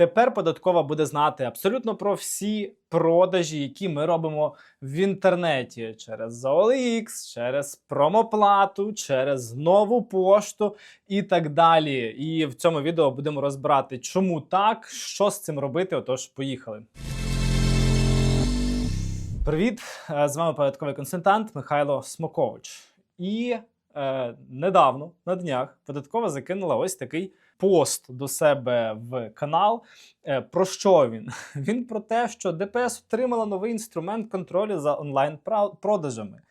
Тепер податкова буде знати абсолютно про всі продажі, які ми робимо в інтернеті через OLX, через промоплату, через нову пошту і так далі. І в цьому відео будемо розбирати, чому так, що з цим робити. Отож, поїхали. Привіт! Е, З вами податковий консультант Михайло Смокович. І е, недавно, на днях, податкова закинула ось такий пост до себе в канал. Е, про що він? Він про те, що ДПС отримала новий інструмент контролю за онлайн-продажами.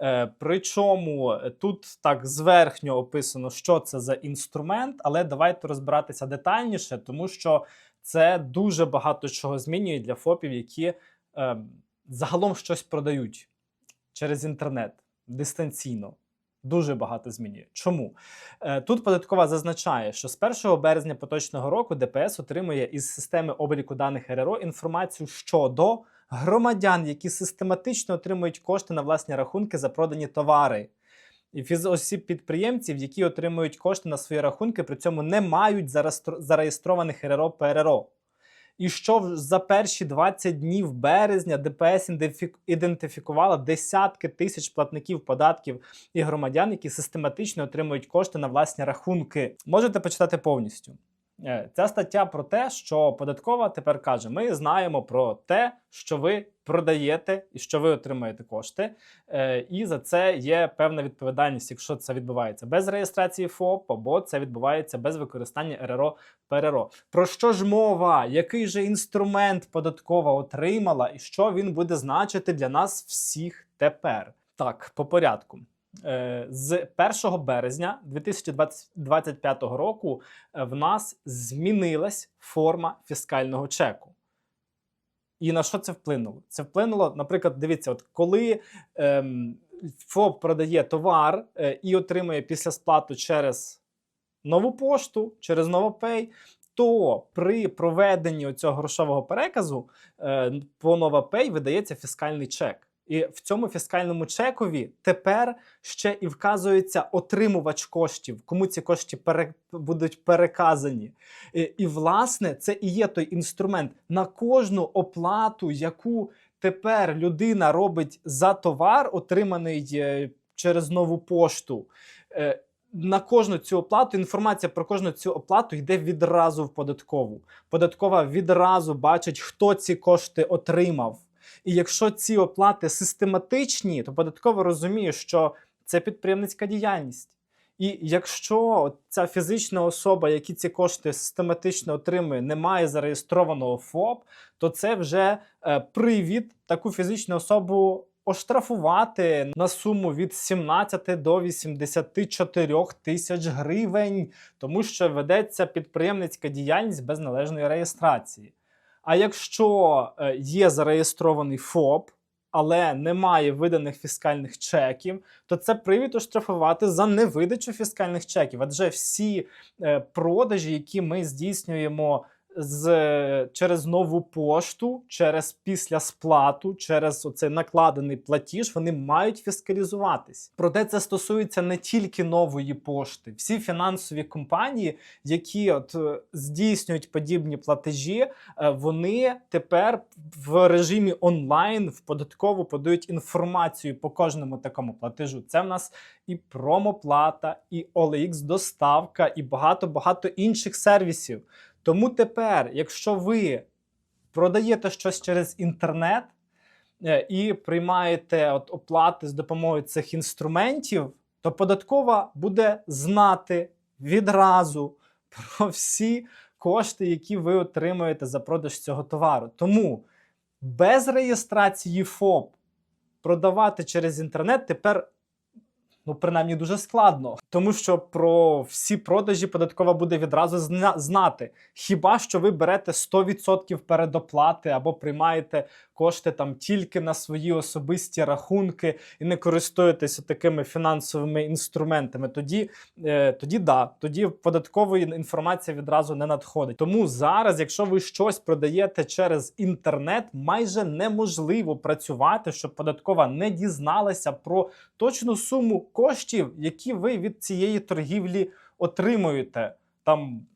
Е, причому тут так зверхньо описано, що це за інструмент, але давайте розбиратися детальніше, тому що це дуже багато чого змінює для ФОПів, які е, загалом щось продають через інтернет дистанційно. Дуже багато змінює. Чому? Е, Тут податкова зазначає, що з 1 березня поточного року ДПС отримує із системи обліку даних РРО інформацію щодо громадян, які систематично отримують кошти на власні рахунки за продані товари. І фізосіб підприємців, які отримують кошти на свої рахунки, при цьому не мають зареєстро- зареєстрованих РРО ПРРО. І що за перші 20 днів березня ДПС ідентифі- ідентифікувала десятки тисяч платників податків і громадян, які систематично отримують кошти на власні рахунки. Можете почитати повністю. Е, Ця стаття про те, що податкова тепер каже: ми знаємо про те, що ви продаєте і що ви отримуєте кошти. Е, І за це є певна відповідальність, якщо це відбувається без реєстрації ФОП, або це відбувається без використання РРО ПРРО. Про що ж мова? Який же інструмент податкова отримала, і що він буде значити для нас всіх тепер? Так, по порядку. Е, З 1 березня 2025 року е, в нас змінилась форма фіскального чеку. І на що це вплинуло? Це вплинуло, наприклад, дивіться, от коли ем, ФОП продає товар е, і отримує після сплату через нову пошту, через NovoPay, то при проведенні цього грошового переказу е, по NovoPay видається фіскальний чек. І в цьому фіскальному чекові тепер ще і вказується отримувач коштів, кому ці кошти пере, будуть переказані. І, і, власне, це і є той інструмент на кожну оплату, яку тепер людина робить за товар, отриманий е, через нову пошту. е, На кожну цю оплату інформація про кожну цю оплату йде відразу в податкову. Податкова відразу бачить, хто ці кошти отримав. І якщо ці оплати систематичні, то податково розуміє, що це підприємницька діяльність. І якщо ця фізична особа, які ці кошти систематично отримує, не має зареєстрованого ФОП, то це вже е, привід таку фізичну особу оштрафувати на суму від 17 до 84 тисяч гривень, тому що ведеться підприємницька діяльність без належної реєстрації. А якщо е, є зареєстрований ФОП, але немає виданих фіскальних чеків, то це привід оштрафувати за невидачу фіскальних чеків. Адже всі е, продажі, які ми здійснюємо з, через нову пошту, через після сплату, через оцей накладений платіж, вони мають фіскалізуватись. Проте це стосується не тільки нової пошти. Всі фінансові компанії, які от е, здійснюють подібні платежі, е, вони тепер в режимі онлайн в податкову подають інформацію по кожному такому платежу. Це в нас і промоплата, і OLX доставка, і багато багато інших сервісів. Тому тепер, якщо ви продаєте щось через інтернет е, і приймаєте от оплати з допомогою цих інструментів, то податкова буде знати відразу про всі кошти, які ви отримуєте за продаж цього товару. Тому без реєстрації ФОП продавати через інтернет тепер. Ну, принаймні дуже складно, тому що про всі продажі податкова буде відразу зна- знати. Хіба що ви берете 100% передоплати або приймаєте кошти там тільки на свої особисті рахунки і не користуєтеся такими фінансовими інструментами, тоді, е, тоді да, тоді податкової інформація відразу не надходить. Тому зараз, якщо ви щось продаєте через інтернет, майже неможливо працювати, щоб податкова не дізналася про точну суму коштів, які ви від цієї торгівлі отримуєте. Там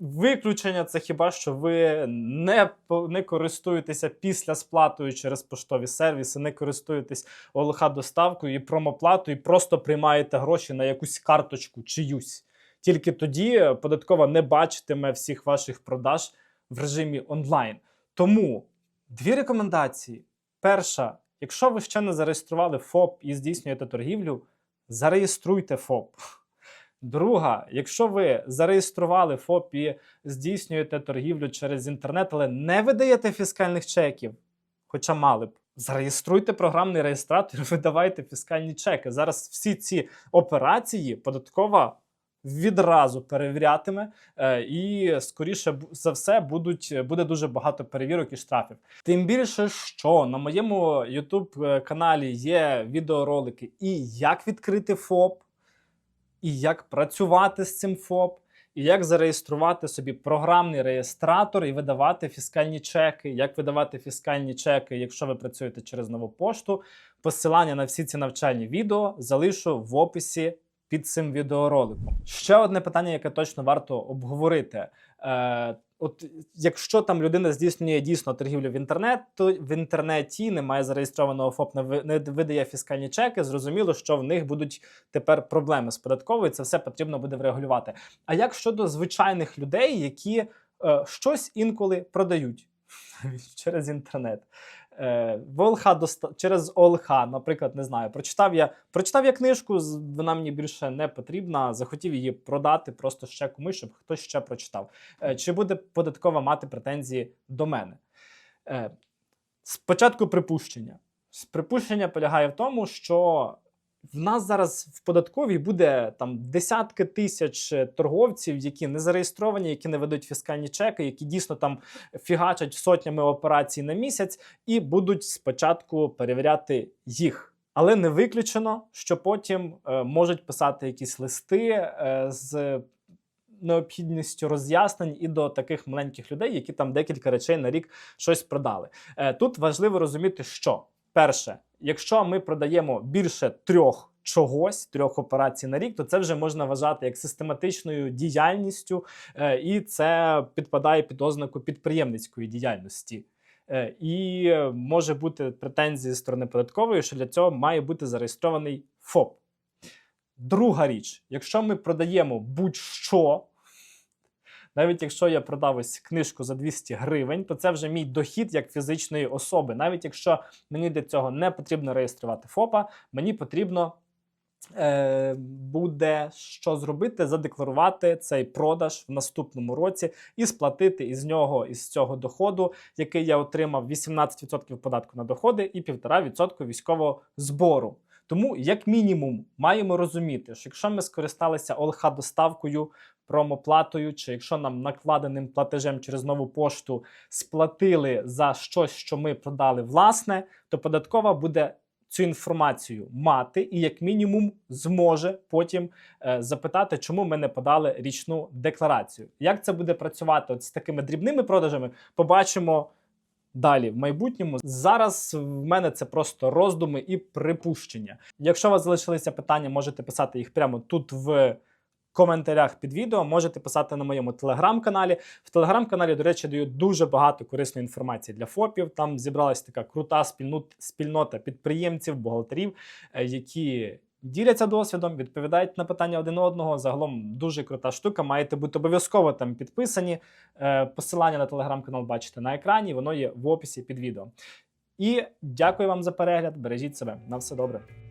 Виключення це хіба що ви не, не користуєтеся після сплатою через поштові сервіси, не користуєтесь ОЛХ доставкою і промоплатою, і просто приймаєте гроші на якусь карточку чиюсь. Тільки тоді податкова не бачитиме всіх ваших продаж в режимі онлайн. Тому дві рекомендації. Перша, якщо ви ще не зареєстрували ФОП і здійснюєте торгівлю, зареєструйте ФОП. Друга, якщо ви зареєстрували ФОП і здійснюєте торгівлю через інтернет, але не видаєте фіскальних чеків, хоча мали б, зареєструйте програмний реєстратор, видавайте фіскальні чеки. Зараз всі ці операції податкова відразу перевірятиме, е, і скоріше за все будуть буде дуже багато перевірок і штрафів. Тим більше, що на моєму YouTube каналі є відеоролики і як відкрити ФОП, і як працювати з цим ФОП, і як зареєструвати собі програмний реєстратор і видавати фіскальні чеки, як видавати фіскальні чеки, якщо ви працюєте через нову пошту. Посилання на всі ці навчальні відео залишу в описі під цим відеороликом. Ще одне питання, яке точно варто обговорити. Е, От якщо там людина здійснює дійсно торгівлю в інтернет, то в інтернеті немає зареєстрованого ФОП, не ви- не видає фіскальні чеки. Зрозуміло, що в них будуть тепер проблеми з податковою. Це все потрібно буде врегулювати. А як щодо звичайних людей, які е, щось інколи продають через інтернет? Е, доста- через ОЛХ, наприклад, не знаю, прочитав я прочитав я книжку, вона мені більше не потрібна. Захотів її продати просто ще комусь, щоб хтось ще прочитав. Е, чи буде податкова мати претензії до мене? Е, спочатку припущення. Припущення полягає в тому, що в нас зараз в податковій буде там десятки тисяч е, торговців, які не зареєстровані, які не ведуть фіскальні чеки, які дійсно там фігачать сотнями операцій на місяць, і будуть спочатку перевіряти їх. Але не виключено, що потім е, можуть писати якісь листи е, з необхідністю роз'яснень і до таких маленьких людей, які там декілька речей на рік щось продали. Е, тут важливо розуміти, що перше, якщо ми продаємо більше трьох чогось, трьох операцій на рік, то це вже можна вважати як систематичною діяльністю, е, і це підпадає під ознаку підприємницької діяльності. Е, І може бути претензії з сторони податкової, що для цього має бути зареєстрований ФОП. Друга річ, якщо ми продаємо будь-що, навіть якщо я продав ось книжку за 200 гривень, то це вже мій дохід як фізичної особи. Навіть якщо мені для цього не потрібно реєструвати ФОПа, мені потрібно е, буде що зробити, задекларувати цей продаж в наступному році і сплатити із нього, із цього доходу, який я отримав, 18% податку на доходи і 1,5% військового збору. Тому, як мінімум, маємо розуміти, що якщо ми скористалися ОЛХ доставкою, промоплатою, чи якщо нам накладеним платежем через нову пошту сплатили за щось, що ми продали власне, то податкова буде цю інформацію мати і, як мінімум, зможе потім е, запитати, чому ми не подали річну декларацію. Як це буде працювати от з такими дрібними продажами, побачимо. Далі в майбутньому зараз в мене це просто роздуми і припущення. Якщо у вас залишилися питання, можете писати їх прямо тут в коментарях під відео. Можете писати на моєму телеграм-каналі. В телеграм-каналі, до речі, даю дуже багато корисної інформації для ФОПів. Там зібралась така крута спільнота підприємців, бухгалтерів, е, які діляться досвідом, відповідають на питання один одного. Загалом дуже крута штука. Маєте бути обов'язково там підписані. Е, Посилання на телеграм-канал бачите на екрані, воно є в описі під відео. І дякую вам за перегляд. Бережіть себе. На все добре.